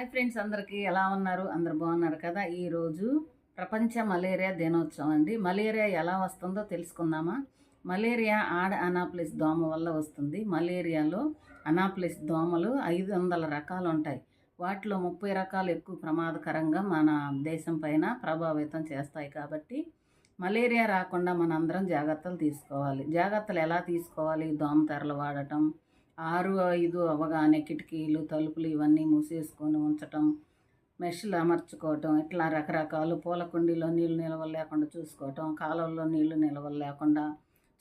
Hi friends అందరికీ ఎలా ఉన్నారు? అందరు బాగున్నారు కదా? ఈరోజు ప్రపంచ మలేరియా దినోత్సవం అండి. మలేరియా ఎలా వస్తుందో తెలుసుకుందామా? మలేరియా ఆడ అనాప్లిస్ దోమ వల్ల వస్తుంది. మలేరియాలో అనాప్లిస్ దోమలు ఐదు వందల రకాలు ఉంటాయి. వాటిలో ముప్పై రకాలు ఎక్కువ ప్రమాదకరంగా మన దేశం పైన ప్రభావితం చేస్తాయి కాబట్టి మలేరియా రాకుండా మనందరం జాగ్రత్తలు తీసుకోవాలి. జాగ్రత్తలు ఎలా తీసుకోవాలి? దోమ తెరలు వాడటం ఆరు ఐదు అవగానే కిటికీలు తలుపులు ఇవన్నీ మూసేసుకొని ఉంచటం మెష్లు అమర్చుకోవటం ఇట్లా రకరకాలు పూల కుండీలో నీళ్ళు నిల్వలు లేకుండా చూసుకోవటం కాలువల్లో నీళ్ళు నిల్వలు లేకుండా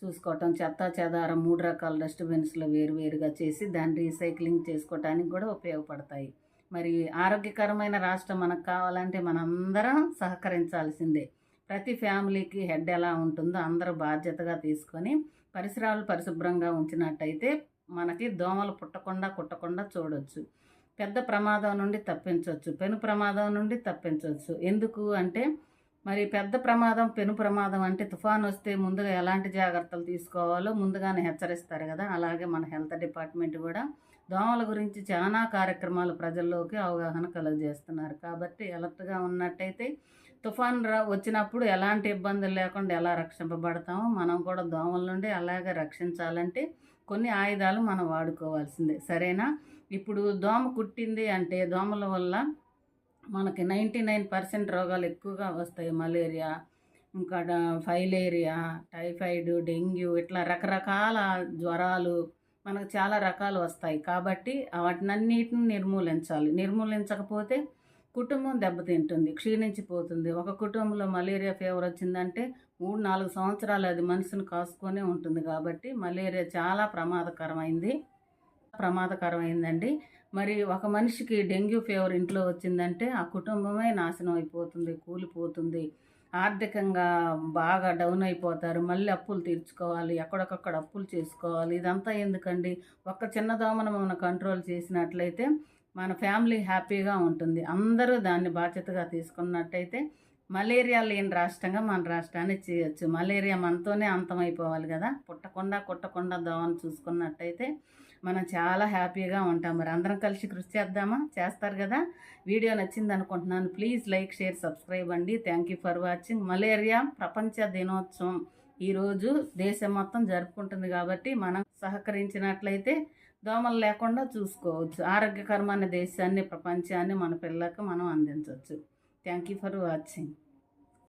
చూసుకోవటం చెత్త చెదారం మూడు రకాల డస్ట్బిన్స్లో వేరువేరుగా చేసి దాన్ని రీసైక్లింగ్ చేసుకోవటానికి కూడా ఉపయోగపడతాయి. మరి ఆరోగ్యకరమైన రాష్ట్రం మనకు కావాలంటే మనందరం సహకరించాల్సిందే. ప్రతి ఫ్యామిలీకి హెడ్ ఎలా ఉంటుందో అందరూ బాధ్యతగా తీసుకొని పరిసరాలు పరిశుభ్రంగా ఉంచినట్టయితే మనకి దోమలు పుట్టకుండా కుట్టకుండా చూడొచ్చు. పెద్ద ప్రమాదం నుండి తప్పించవచ్చు పెను ప్రమాదం నుండి తప్పించవచ్చు ఎందుకు అంటే మరి పెద్ద ప్రమాదం పెను ప్రమాదం అంటే తుఫాన్ వస్తే ముందుగా ఎలాంటి జాగ్రత్తలు తీసుకోవాలో ముందుగానే హెచ్చరిస్తారు కదా. అలాగే మన హెల్త్ డిపార్ట్మెంట్ కూడా దోమల గురించి చాలా కార్యక్రమాలు ప్రజల్లోకి అవగాహన కలుగజేస్తున్నారు. కాబట్టి అలర్ట్గా ఉన్నట్టయితే తుఫాన్ వచ్చినప్పుడు ఎలాంటి ఇబ్బందులు లేకుండా ఎలా రక్షింపబడతామో మనం కూడా దోమల నుండి అలాగే రక్షించాలంటే కొన్ని ఆయుధాలు మనం వాడుకోవాల్సిందే. సరేనా? ఇప్పుడు దోమ కుట్టింది అంటే దోమల వల్ల మనకి నైంటీ నైన్ పర్సెంట్ రోగాలు ఎక్కువగా వస్తాయి. మలేరియా ఇంకా ఫైలేరియా టైఫాయిడ్ డెంగ్యూ ఇట్లా రకరకాల జ్వరాలు మనకు చాలా రకాలు వస్తాయి. కాబట్టి వాటినన్నిటిని నిర్మూలించాలి. నిర్మూలించకపోతే కుటుంబం దెబ్బతింటుంది క్షీణించిపోతుంది. ఒక కుటుంబంలో మలేరియా ఫీవర్ వచ్చిందంటే మూడు నాలుగు సంవత్సరాలు అది మనిషిని కాసుకొనే ఉంటుంది కాబట్టి మలేరియా చాలా ప్రమాదకరమైంది. ప్రమాదకరమైందండి. మరి ఒక మనిషికి డెంగ్యూ ఫీవర్ ఇంట్లో వచ్చిందంటే ఆ కుటుంబమే నాశనం అయిపోతుంది కూలిపోతుంది. ఆర్థికంగా బాగా డౌన్ అయిపోతారు. మళ్ళీ అప్పులు తీర్చుకోవాలి ఎక్కడికక్కడ అప్పులు చేసుకోవాలి. ఇదంతా ఎందుకండి? ఒక్క చిన్న దోమను మనం కంట్రోల్ చేసినట్లయితే మన ఫ్యామిలీ హ్యాపీగా ఉంటుంది. అందరూ దాన్ని బాధ్యతగా తీసుకున్నట్టయితే మలేరియా లేని రాష్ట్రంగా మన రాష్ట్రాన్ని చేయొచ్చు. మలేరియా మనతోనే అంతమైపోవాలి కదా. పుట్టకుండా కుట్టకుండా దోమను చూసుకున్నట్టయితే మనం చాలా హ్యాపీగా ఉంటాం. మరి అందరం కలిసి కృషి చేద్దామా? చేస్తారు కదా. వీడియో నచ్చింది అనుకుంటున్నాను. ప్లీజ్ లైక్ షేర్ సబ్స్క్రైబ్ అండి. Thank you for watching. Malaria ప్రపంచ దినోత్సవం. ఈరోజు దేశం మొత్తం జరుపుకుంటుంది కాబట్టి మనం సహకరించినట్లయితే దోమలు లేకుండా చూసుకోవచ్చు. ఆరోగ్యకరమైన దేశాన్ని ప్రపంచాన్ని మన పిల్లలకు మనం అందించవచ్చు. Thank you for watching